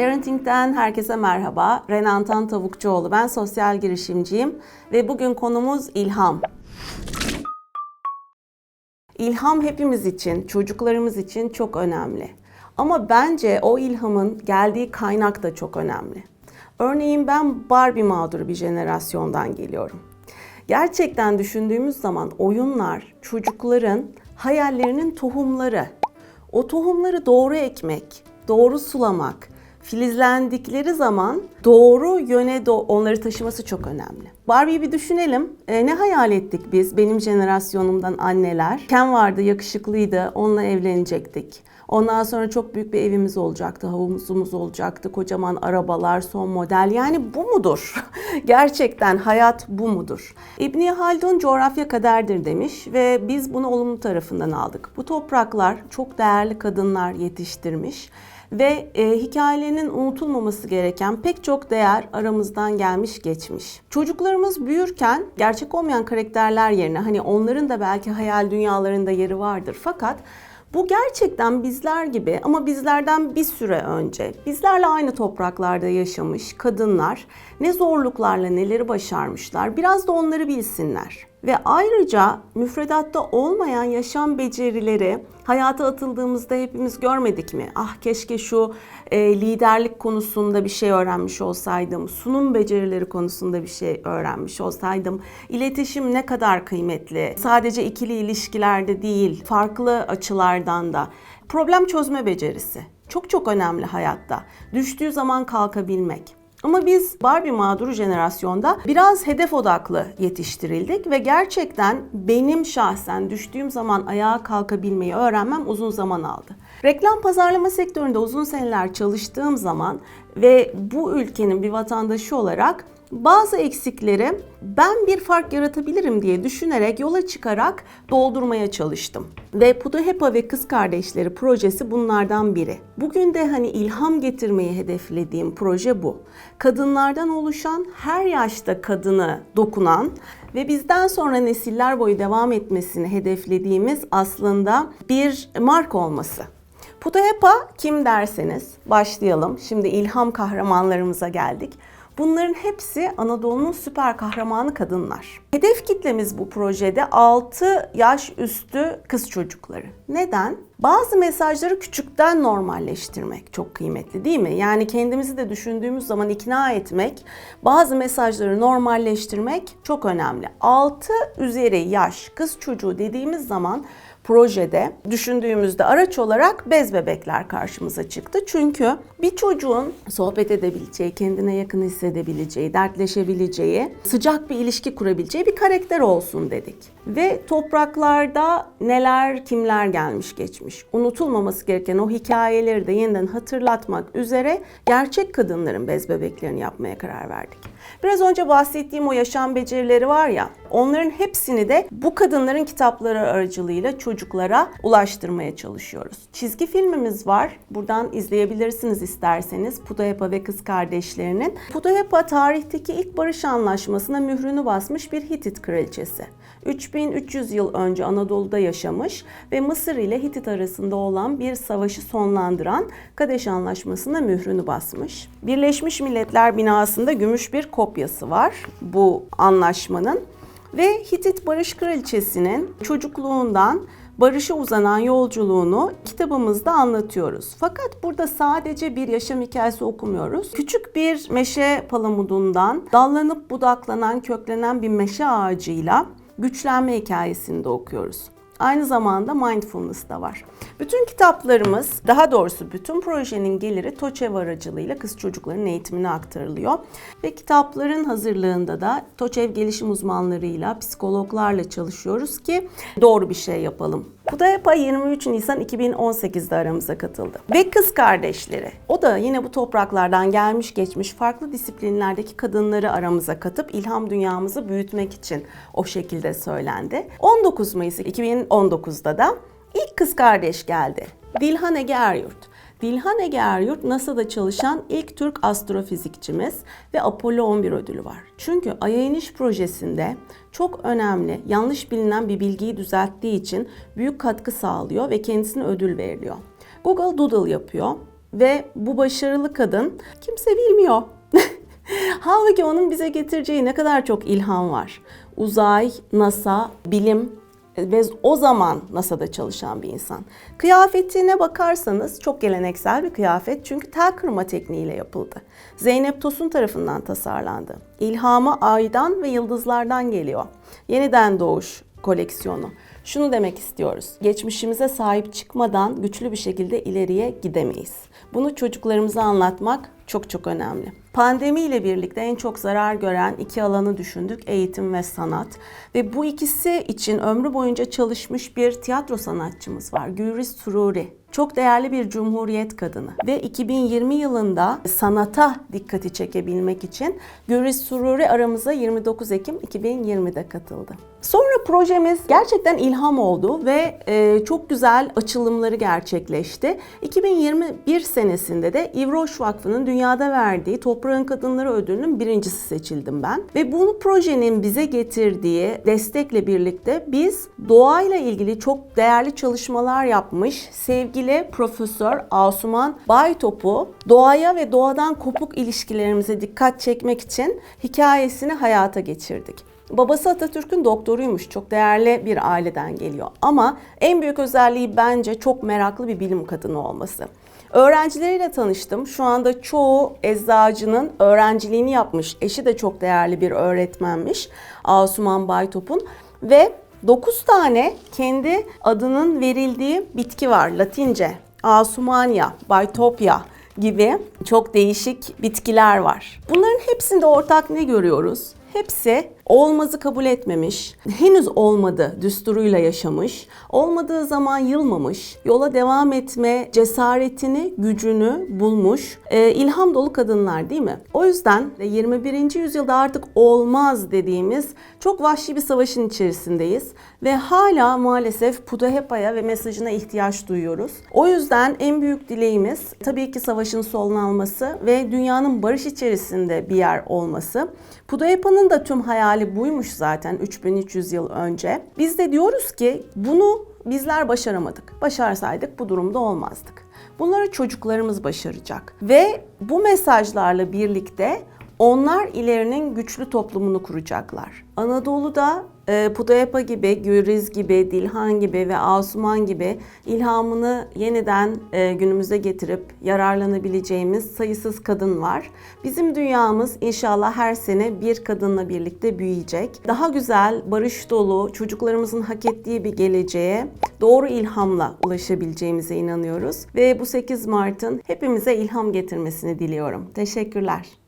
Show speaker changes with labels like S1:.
S1: Parenting'den herkese merhaba. Renantan Tavukçuoğlu. Ben sosyal girişimciyim ve bugün konumuz ilham. İlham hepimiz için, çocuklarımız için çok önemli. Ama bence o ilhamın geldiği kaynak da çok önemli. Örneğin ben Barbie mağduru bir jenerasyondan geliyorum. Gerçekten düşündüğümüz zaman oyunlar çocukların hayallerinin tohumları. O tohumları doğru ekmek, doğru sulamak, filizlendikleri zaman doğru yöne do- onları taşıması çok önemli. Barbie'yi bir düşünelim. E, ne hayal ettik biz benim jenerasyonumdan anneler? Ken vardı, yakışıklıydı, onunla evlenecektik. Ondan sonra çok büyük bir evimiz olacaktı, havuzumuz olacaktı, kocaman arabalar, son model. Yani bu mudur? Gerçekten hayat bu mudur? İbni Haldun coğrafya kaderdir demiş ve biz bunu olumlu tarafından aldık. Bu topraklar çok değerli kadınlar yetiştirmiş ve e, hikayelerinin unutulmaması gereken pek çok değer aramızdan gelmiş geçmiş. Çocuklarımız büyürken gerçek olmayan karakterler yerine hani onların da belki hayal dünyalarında yeri vardır fakat bu gerçekten bizler gibi ama bizlerden bir süre önce, bizlerle aynı topraklarda yaşamış kadınlar ne zorluklarla neleri başarmışlar biraz da onları bilsinler. Ve ayrıca müfredatta olmayan yaşam becerileri hayata atıldığımızda hepimiz görmedik mi? Ah keşke şu e, liderlik konusunda bir şey öğrenmiş olsaydım, sunum becerileri konusunda bir şey öğrenmiş olsaydım, iletişim ne kadar kıymetli, sadece ikili ilişkilerde değil, farklı açılardan da. Problem çözme becerisi çok çok önemli hayatta. Düştüğü zaman kalkabilmek. Ama biz Barbie mağduru jenerasyonda biraz hedef odaklı yetiştirildik ve gerçekten benim şahsen düştüğüm zaman ayağa kalkabilmeyi öğrenmem uzun zaman aldı. Reklam pazarlama sektöründe uzun seneler çalıştığım zaman ve bu ülkenin bir vatandaşı olarak bazı eksikleri ben bir fark yaratabilirim diye düşünerek yola çıkarak doldurmaya çalıştım. Ve Pudahepa ve Kız Kardeşleri projesi bunlardan biri. Bugün de hani ilham getirmeyi hedeflediğim proje bu. Kadınlardan oluşan, her yaşta kadını dokunan ve bizden sonra nesiller boyu devam etmesini hedeflediğimiz aslında bir marka olması. Pudahepa kim derseniz başlayalım. Şimdi ilham kahramanlarımıza geldik. Bunların hepsi Anadolu'nun süper kahramanı kadınlar. Hedef kitlemiz bu projede 6 yaş üstü kız çocukları. Neden? Bazı mesajları küçükten normalleştirmek çok kıymetli değil mi? Yani kendimizi de düşündüğümüz zaman ikna etmek, bazı mesajları normalleştirmek çok önemli. 6 üzeri yaş kız çocuğu dediğimiz zaman projede düşündüğümüzde araç olarak bez bebekler karşımıza çıktı. Çünkü bir çocuğun sohbet edebileceği, kendine yakın hissedebileceği, dertleşebileceği, sıcak bir ilişki kurabileceği bir karakter olsun dedik. Ve topraklarda neler, kimler gelmiş geçmiş. Unutulmaması gereken o hikayeleri de yeniden hatırlatmak üzere gerçek kadınların bez bebeklerini yapmaya karar verdik. Biraz önce bahsettiğim o yaşam becerileri var ya, onların hepsini de bu kadınların kitapları aracılığıyla çocuklara ulaştırmaya çalışıyoruz. Çizgi filmimiz var. Buradan izleyebilirsiniz isterseniz. Pudahepa ve kız kardeşlerinin. Pudahepa tarihteki ilk barış anlaşmasına mührünü basmış bir Hitit kraliçesi. 3300 yıl önce Anadolu'da yaşamış ve Mısır ile Hitit arasında olan bir savaşı sonlandıran Kadeş Anlaşması'na mührünü basmış. Birleşmiş Milletler binasında gümüş bir kopyası var bu anlaşmanın ve Hitit Barış Kraliçesi'nin çocukluğundan barışa uzanan yolculuğunu kitabımızda anlatıyoruz. Fakat burada sadece bir yaşam hikayesi okumuyoruz. Küçük bir meşe palamudundan dallanıp budaklanan, köklenen bir meşe ağacıyla güçlenme hikayesini de okuyoruz. Aynı zamanda mindfulness da var. Bütün kitaplarımız, daha doğrusu bütün projenin geliri TOÇEV aracılığıyla kız çocukların eğitimine aktarılıyor. Ve kitapların hazırlığında da TOÇEV gelişim uzmanlarıyla, psikologlarla çalışıyoruz ki doğru bir şey yapalım. Pudahepa 23 Nisan 2018'de aramıza katıldı. Ve kız kardeşleri. O da yine bu topraklardan gelmiş geçmiş farklı disiplinlerdeki kadınları aramıza katıp ilham dünyamızı büyütmek için o şekilde söylendi. 19 Mayıs 2019'da da ilk kız kardeş geldi. Dilhan Ege Eryurt. Dilhan Ege Eryurt NASA'da çalışan ilk Türk astrofizikçimiz ve Apollo 11 ödülü var. Çünkü Ay'a iniş projesinde çok önemli, yanlış bilinen bir bilgiyi düzelttiği için büyük katkı sağlıyor ve kendisine ödül veriliyor. Google Doodle yapıyor ve bu başarılı kadın kimse bilmiyor. Halbuki onun bize getireceği ne kadar çok ilham var. Uzay, NASA, bilim ve o zaman NASA'da çalışan bir insan. Kıyafetine bakarsanız çok geleneksel bir kıyafet çünkü tel kırma tekniğiyle yapıldı. Zeynep Tosun tarafından tasarlandı. İlhamı aydan ve yıldızlardan geliyor. Yeniden doğuş koleksiyonu. Şunu demek istiyoruz. Geçmişimize sahip çıkmadan güçlü bir şekilde ileriye gidemeyiz. Bunu çocuklarımıza anlatmak çok çok önemli. Pandemi ile birlikte en çok zarar gören iki alanı düşündük. Eğitim ve sanat. Ve bu ikisi için ömrü boyunca çalışmış bir tiyatro sanatçımız var. Gülriz Sururi. Çok değerli bir cumhuriyet kadını. Ve 2020 yılında sanata dikkati çekebilmek için Gülriz Sururi aramıza 29 Ekim 2020'de katıldı. Sonra projemiz gerçekten ilham oldu ve e, çok güzel açılımları gerçekleşti. 2021 senesinde de İvroş Vakfı'nın dünyada verdiği Toprağın Kadınları Ödülü'nün birincisi seçildim ben. Ve bunu projenin bize getirdiği destekle birlikte biz doğayla ilgili çok değerli çalışmalar yapmış sevgili Profesör Asuman Baytop'u doğaya ve doğadan kopuk ilişkilerimize dikkat çekmek için hikayesini hayata geçirdik. Babası Atatürk'ün doktoruymuş. Çok değerli bir aileden geliyor. Ama en büyük özelliği bence çok meraklı bir bilim kadını olması. Öğrencileriyle tanıştım. Şu anda çoğu eczacının öğrenciliğini yapmış. Eşi de çok değerli bir öğretmenmiş. Asuman Baytop'un. Ve 9 tane kendi adının verildiği bitki var Latince. Asumania, Baytopya gibi çok değişik bitkiler var. Bunların hepsinde ortak ne görüyoruz? Hepsi olmazı kabul etmemiş, henüz olmadı düsturuyla yaşamış, olmadığı zaman yılmamış, yola devam etme cesaretini, gücünü bulmuş, e, ilham dolu kadınlar değil mi? O yüzden 21. yüzyılda artık olmaz dediğimiz çok vahşi bir savaşın içerisindeyiz ve hala maalesef Pudahepa'ya ve mesajına ihtiyaç duyuyoruz. O yüzden en büyük dileğimiz tabii ki savaşın sonlanması ve dünyanın barış içerisinde bir yer olması. Pudahepa'nın da tüm hayali buymuş zaten 3300 yıl önce. Biz de diyoruz ki bunu bizler başaramadık. Başarsaydık bu durumda olmazdık. Bunları çocuklarımız başaracak. Ve bu mesajlarla birlikte onlar ilerinin güçlü toplumunu kuracaklar. Anadolu'da e, Pudayapa gibi, Gürriz gibi, Dilhan gibi ve Asuman gibi ilhamını yeniden e, günümüze getirip yararlanabileceğimiz sayısız kadın var. Bizim dünyamız inşallah her sene bir kadınla birlikte büyüyecek. Daha güzel, barış dolu, çocuklarımızın hak ettiği bir geleceğe doğru ilhamla ulaşabileceğimize inanıyoruz. Ve bu 8 Mart'ın hepimize ilham getirmesini diliyorum. Teşekkürler.